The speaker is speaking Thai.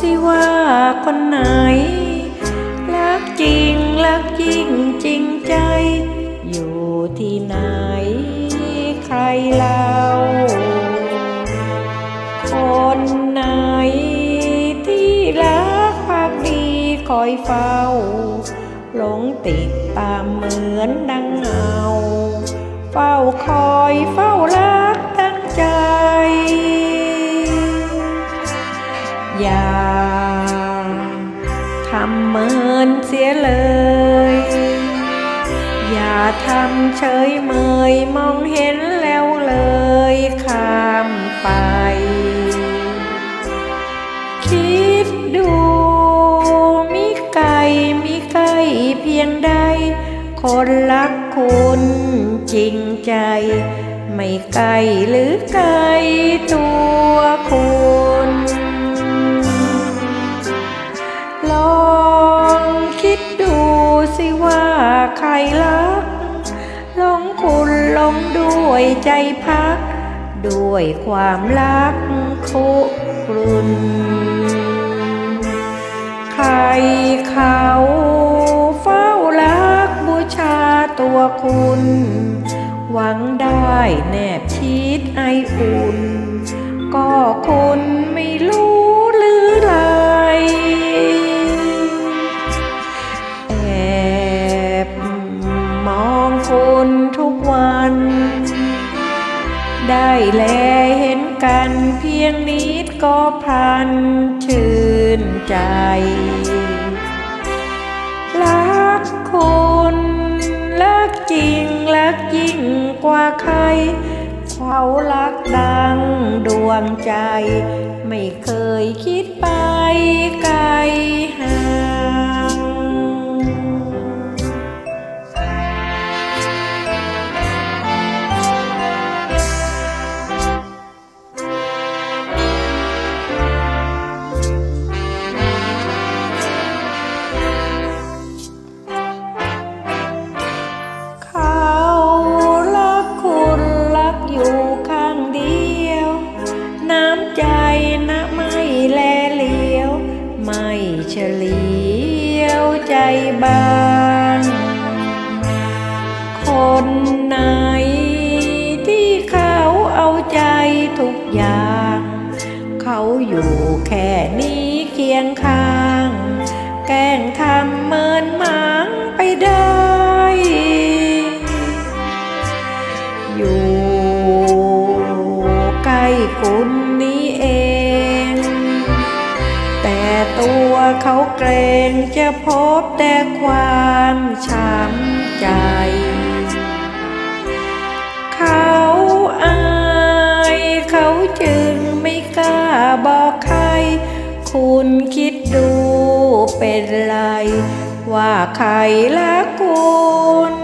สิว่าคนไหน รักจริง รักยิ่งจริงใจ อยู่ที่ไหน ใครเล่า คนไหนที่รักภักดีคอยเฝ้า หลงติดตามเหมือนดังเงา เฝ้าคอยเฝ้าำเมือนเสียเลย อย่าทำเฉยเมยมองเห็นแล้วเลยข้ามไป คิดดูมีไก่มีไก่เพียงใด คนรักคุณจริงใจ ไม่ไกลหรือไกลตัวคุณ ว่าใครรักลงคุณลงด้วยใจพัก ด้วยความรักคุกรุน ใครเขาเฝ้ารักบูชาตัวคุณ หวังได้แนบชิดไออุ่น ก็คุณไม่รู้ ได้แลเห็นกันเพียงนิดก็พลันชื่นใจ รักคุณรักจริงรักยิ่งกว่าใคร เขารักดังดวงใจ ไม่เคยคิดไปไกลห่างเขา ลียวใจบางคนไหนที่เขาเอาใจทุกอย่าง เขาอยู่แค่นี้เคียงข้าง แกล้งทำเมินมา เขาเกรงจะพบแต่ความช้ำใจ เขาอายเขาจึงไม่กล้าบอกใคร คุณคิดดูเป็นไร ว่าใครละคุณ